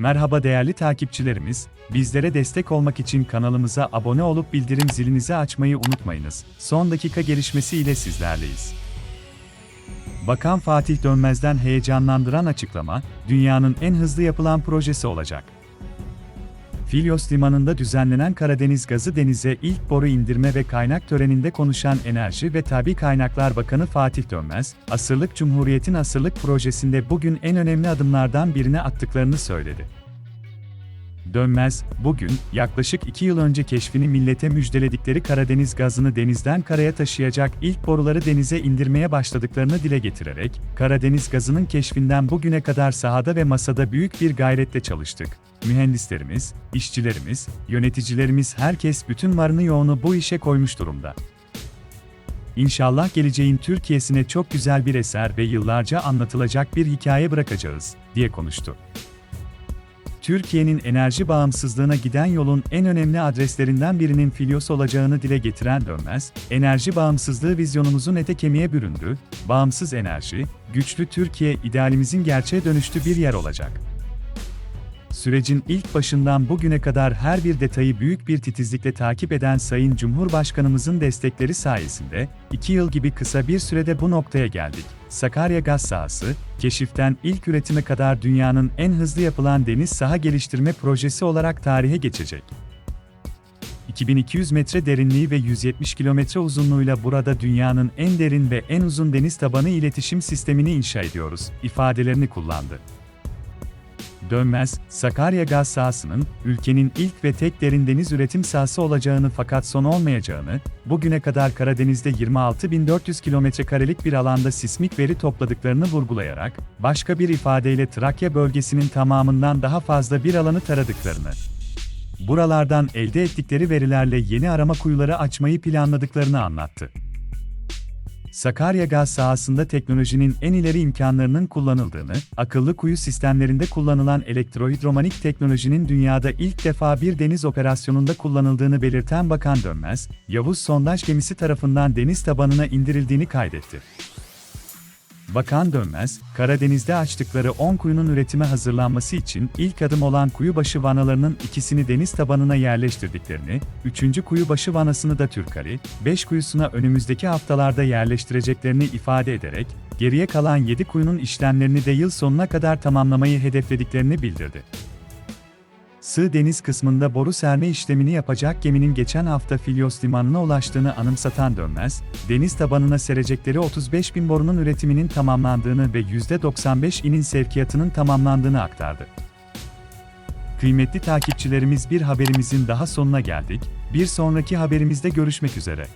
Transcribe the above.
Merhaba değerli takipçilerimiz, bizlere destek olmak için kanalımıza abone olup bildirim zilinizi açmayı unutmayınız. Son dakika gelişmesi ile sizlerleyiz. Bakan Fatih Dönmez'den heyecanlandıran açıklama, dünyanın en hızlı yapılan projesi olacak. Filyos Limanı'nda düzenlenen Karadeniz Gazı Denize ilk boru indirme ve kaynak töreninde konuşan Enerji ve Tabi Kaynaklar Bakanı Fatih Dönmez, Asırlık Cumhuriyet'in asırlık projesinde bugün en önemli adımlardan birini attıklarını söyledi. Dönmez, bugün, yaklaşık iki yıl önce keşfini millete müjdeledikleri Karadeniz gazını denizden karaya taşıyacak ilk boruları denize indirmeye başladıklarını dile getirerek, Karadeniz gazının keşfinden bugüne kadar sahada ve masada büyük bir gayretle çalıştık. Mühendislerimiz, işçilerimiz, yöneticilerimiz herkes bütün varını yoğunu bu işe koymuş durumda. İnşallah geleceğin Türkiye'sine çok güzel bir eser ve yıllarca anlatılacak bir hikaye bırakacağız, diye konuştu. Türkiye'nin enerji bağımsızlığına giden yolun en önemli adreslerinden birinin Filyos olacağını dile getiren Dönmez, enerji bağımsızlığı vizyonumuzun ete kemiğe büründü, bağımsız enerji, güçlü Türkiye idealimizin gerçeğe dönüştü bir yer olacak. Sürecin ilk başından bugüne kadar her bir detayı büyük bir titizlikle takip eden Sayın Cumhurbaşkanımızın destekleri sayesinde, iki yıl gibi kısa bir sürede bu noktaya geldik. Sakarya Gaz Sahası, keşiften ilk üretime kadar dünyanın en hızlı yapılan deniz saha geliştirme projesi olarak tarihe geçecek. 2200 metre derinliği ve 170 kilometre uzunluğuyla burada dünyanın en derin ve en uzun deniz tabanı iletişim sistemini inşa ediyoruz, ifadelerini kullandı. Dönmez, Sakarya gaz sahasının, ülkenin ilk ve tek derin deniz üretim sahası olacağını fakat son olmayacağını, bugüne kadar Karadeniz'de 26.400 kilometrekarelik bir alanda sismik veri topladıklarını vurgulayarak, başka bir ifadeyle Trakya bölgesinin tamamından daha fazla bir alanı taradıklarını, buralardan elde ettikleri verilerle yeni arama kuyuları açmayı planladıklarını anlattı. Sakarya gaz sahasında teknolojinin en ileri imkanlarının kullanıldığını, akıllı kuyu sistemlerinde kullanılan elektrohidromanik teknolojinin dünyada ilk defa bir deniz operasyonunda kullanıldığını belirten Bakan Dönmez, Yavuz sondaj gemisi tarafından deniz tabanına indirildiğini kaydetti. Bakan Dönmez, Karadeniz'de açtıkları 10 kuyunun üretime hazırlanması için ilk adım olan kuyubaşı vanalarının ikisini deniz tabanına yerleştirdiklerini, 3. kuyubaşı vanasını da Türkali, 5 kuyusuna önümüzdeki haftalarda yerleştireceklerini ifade ederek, geriye kalan 7 kuyunun işlemlerini de yıl sonuna kadar tamamlamayı hedeflediklerini bildirdi. Sığ deniz kısmında boru serme işlemini yapacak geminin geçen hafta Filyos limanına ulaştığını anımsatan Dönmez, deniz tabanına serecekleri 35 bin borunun üretiminin tamamlandığını ve %95 inin sevkiyatının tamamlandığını aktardı. Kıymetli takipçilerimiz bir haberimizin daha sonuna geldik, bir sonraki haberimizde görüşmek üzere.